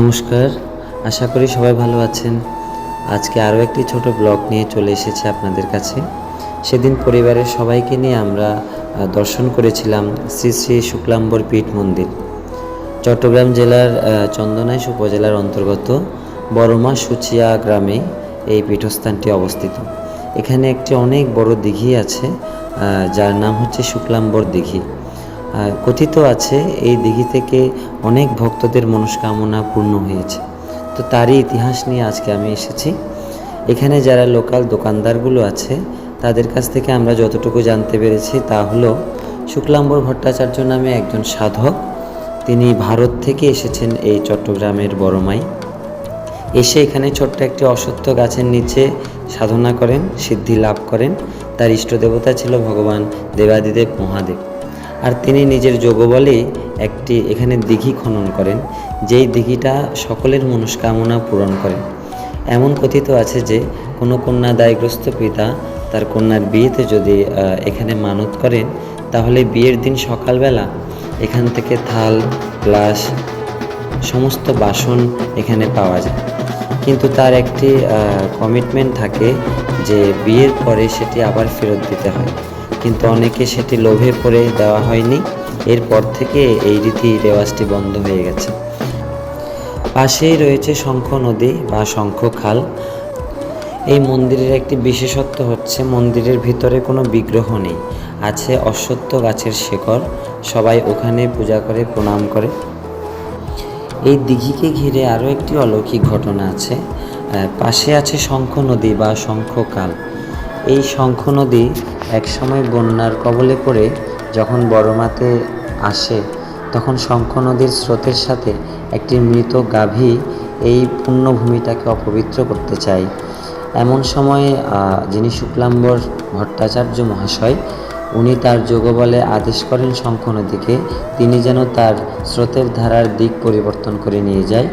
নমস্কার, আশা করি সবাই ভালো আছেন। আজকে আরও একটি ছোট ব্লগ নিয়ে চলে এসেছে আপনাদের কাছে। সেদিন পরিবারের সবাইকে নিয়ে আমরা দর্শন করেছিলাম শ্রী শ্রী শুক্লাম্বর পীঠ মন্দির। চট্টগ্রাম জেলার চন্দনাইশ উপজেলার অন্তর্গত বড়মা সুচিয়া গ্রামে এই পীঠস্থানটি অবস্থিত। এখানে একটি অনেক বড় দিঘি আছে যার নাম হচ্ছে শুক্লাম্বর দিঘি। কথিত আছে, এই দিঘি থেকে অনেক ভক্তদের মনস্কামনা পূর্ণ হয়েছে। তো তারই ইতিহাস নিয়ে আজকে আমি এসেছি। এখানে যারা লোকাল দোকানদারগুলো আছে, তাদের কাছ থেকে আমরা যতটুকু জানতে পেরেছি তা হলো, শুক্লাম্বর ভট্টাচার্য নামে একজন সাধক, তিনি ভারত থেকে এসেছেন এই চট্টগ্রামের বড়মাই। এসে এখানে ছোট্ট একটি অসত্য গাছের নিচে সাধনা করেন, সিদ্ধি লাভ করেন। তার ইষ্ট দেবতা ছিল ভগবান দেবাদিদেব মহাদেব। আর তিনি নিজের যোগবলেই একটি এখানে দিঘি খনন করেন, যেই দিঘিটা সকলের মনস্কামনা পূরণ করেন। এমন কথিত আছে যে, কোনো কন্যা দায়গ্রস্ত পিতা তার কন্যার বিয়েতে যদি এখানে মানত করেন, তাহলে বিয়ের দিন সকালবেলা এখান থেকে থাল, গ্লাস, সমস্ত বাসন এখানে পাওয়া যায়। কিন্তু তার একটি কমিটমেন্ট থাকে যে, বিয়ের পরে সেটি আবার ফেরত দিতে হয়। কিন্তু অনেকে সেটি লোভে পড়ে দেওয়া হয়নি। এরপর থেকে এই রীতি রেওয়াজটি বন্ধ হয়ে গেছে। পাশেই রয়েছে শঙ্খ নদী বা শঙ্খ খাল। এই মন্দিরের একটি বিশেষত্ব হচ্ছে মন্দিরের ভিতরে কোনো বিগ্রহ নেই। আছে অশ্বত্থ গাছের শেকড়। সবাই ওখানে পূজা করে, প্রণাম করে। এই দিঘিকে ঘিরে আরও একটি অলৌকিক ঘটনা আছে। পাশে আছে শঙ্খ নদী বা শঙ্খকাল এই শঙ্খ নদী একসময় বন্যার কবলে পড়ে যখন বড়মাতে আসে, তখন শঙ্খ নদীর স্রোতের সাথে একটি মৃত গাভী এই পুণ্যভূমিটাকে অপবিত্র করতে চায়। এমন সময়ে যিনি শুক্লাম্বর ভট্টাচার্য মহাশয়, উনি তার যোগবলে আদেশ করেন শঙ্খ নদীকে, তিনি যেন তার স্রোতের ধারার দিক পরিবর্তন করে নিয়ে যায়।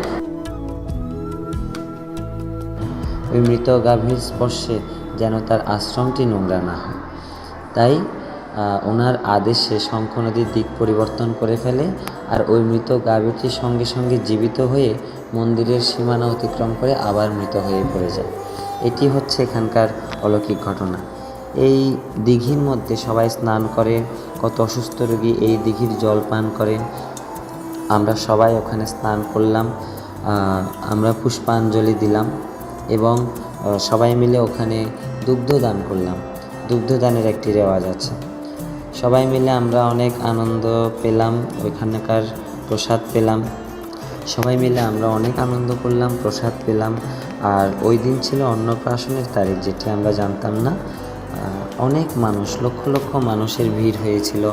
ওই মৃত গাভীর স্পর্শে যেন তার আশ্রমটি নোংরা না হয়। তাই ওনার আদেশে শঙ্খ নদীর দিক পরিবর্তন করে ফেলে আর ওই মৃত গাভীটি সঙ্গে সঙ্গে জীবিত হয়ে মন্দিরের সীমানা অতিক্রম করে আবার মৃত হয়ে পড়ে যায়। এটি হচ্ছে এখানকার অলৌকিক ঘটনা। এই দিঘির মধ্যে সবাই স্নান করে, কত অসুস্থ রোগী এই দিঘির জল পান করে। আমরা সবাই ওখানে স্নান করলাম আমরা পুষ্পাঞ্জলি দিলাম এবং সবাই মিলে ওখানে দুগ্ধ দান করলাম। দুগ্ধদানের একটি রেওয়াজ আছে। সবাই মিলে আমরা অনেক আনন্দ পেলাম, ওইখানকার প্রসাদ পেলাম। সবাই মিলে আমরা অনেক আনন্দ করলাম, প্রসাদ পেলাম। আর ওই দিন ছিল অন্নপ্রাশনের তারিখ, যেটি আমরা জানতাম না। অনেক মানুষ, লক্ষ লক্ষ মানুষের ভিড় হয়েছিল।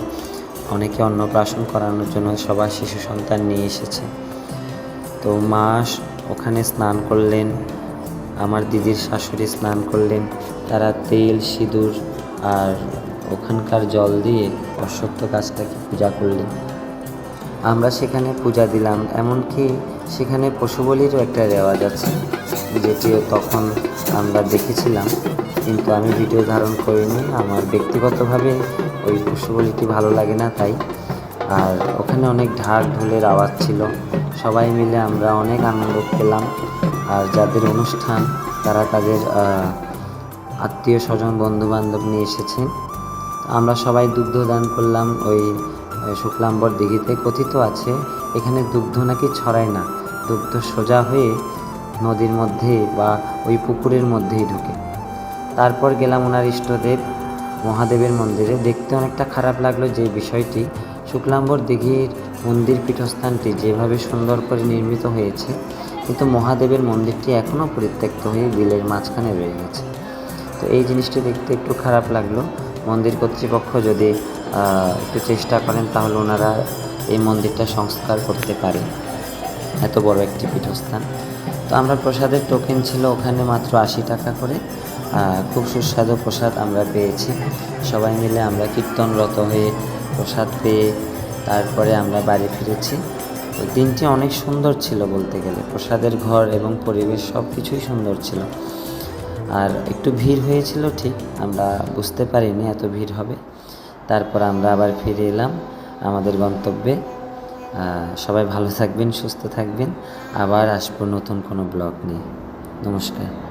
অনেকে অন্নপ্রাশন করানোর জন্য সবার শিশু সন্তান নিয়ে এসেছে। তো মা স- ওখানে স্নান করলেন আমার দিদির শাশুড়ি স্নান করলেন। তারা তেল, সিঁদুর আর ওখানকার জল দিয়ে অশ্বত্থ গাছটাকে পূজা করলেন। আমরা সেখানে পূজা দিলাম, এমনকি সেখানে পশু বলিরও একটা রেওয়াজ আছে, যেটিও তখন আমরা দেখেছিলাম। কিন্তু আমি ভিডিও ধারণ করিনি, আমার ব্যক্তিগতভাবে ওই পশু বলিটি ভালো লাগে না তাই। আর ওখানে অনেক ঢাক, ঢোলের আওয়াজ ছিল। সবাই মিলে আমরা অনেক আনন্দ পেলাম। আর যাদের অনুষ্ঠান, তারা তাদের আত্মীয় স্বজন বন্ধু বান্ধব নিয়ে এসেছেন আমরা সবাই দুগ্ধ দান করলাম ওই শুক্লাম্বর দিঘিতে। কথিত আছে, এখানে দুগ্ধ নাকি ছড়ায় না। দুগ্ধ সোজা হয়ে নদীর মধ্যে বা ওই পুকুরের মধ্যেই ঢুকে। তারপর গেলাম ওনার ইষ্টদেব মহাদেবের মন্দিরে। দেখতে অনেকটা খারাপ লাগল যে বিষয়টি। শুক্লাম্বর দিঘির মন্দির পীঠস্থানটি যেভাবে সুন্দর করে নির্মিত হয়েছে কিন্তু মহাদেবের মন্দিরটি এখনও পরিত্যক্ত হয়ে বিলের মাঝখানে রয়ে গেছে। তো এই জিনিসটি দেখতে একটু খারাপ লাগল। মন্দির কর্তৃপক্ষ যদি একটু চেষ্টা করেন, তাহলে ওনারা এই মন্দিরটা সংস্কার করতে পারে এত বড় একটি পীঠস্থান। তো আমরা প্রসাদের টোকেন ছিল ওখানে মাত্র আশি টাকা করে। খুব সুস্বাদু প্রসাদ আমরা পেয়েছি। সবাই মিলে আমরা কীর্তনরত হয়ে প্রসাদ পেয়ে তারপরে আমরা বাড়ি ফিরেছি। তো দিনটি অনেক সুন্দর ছিল বলতে গেলে। প্রসাদের ঘর এবং পরিবেশ সব কিছুই সুন্দর ছিল। আর একটু ভিড় হয়েছিল ঠিক, আমরা বুঝতে পারিনি এত ভিড় হবে। তারপর আমরা আবার ফিরে এলাম আমাদের গন্তব্যে। সবাই ভালো থাকবেন, সুস্থ থাকবেন। আবার আসব নতুন কোনো ব্লগ নিয়ে। নমস্কার।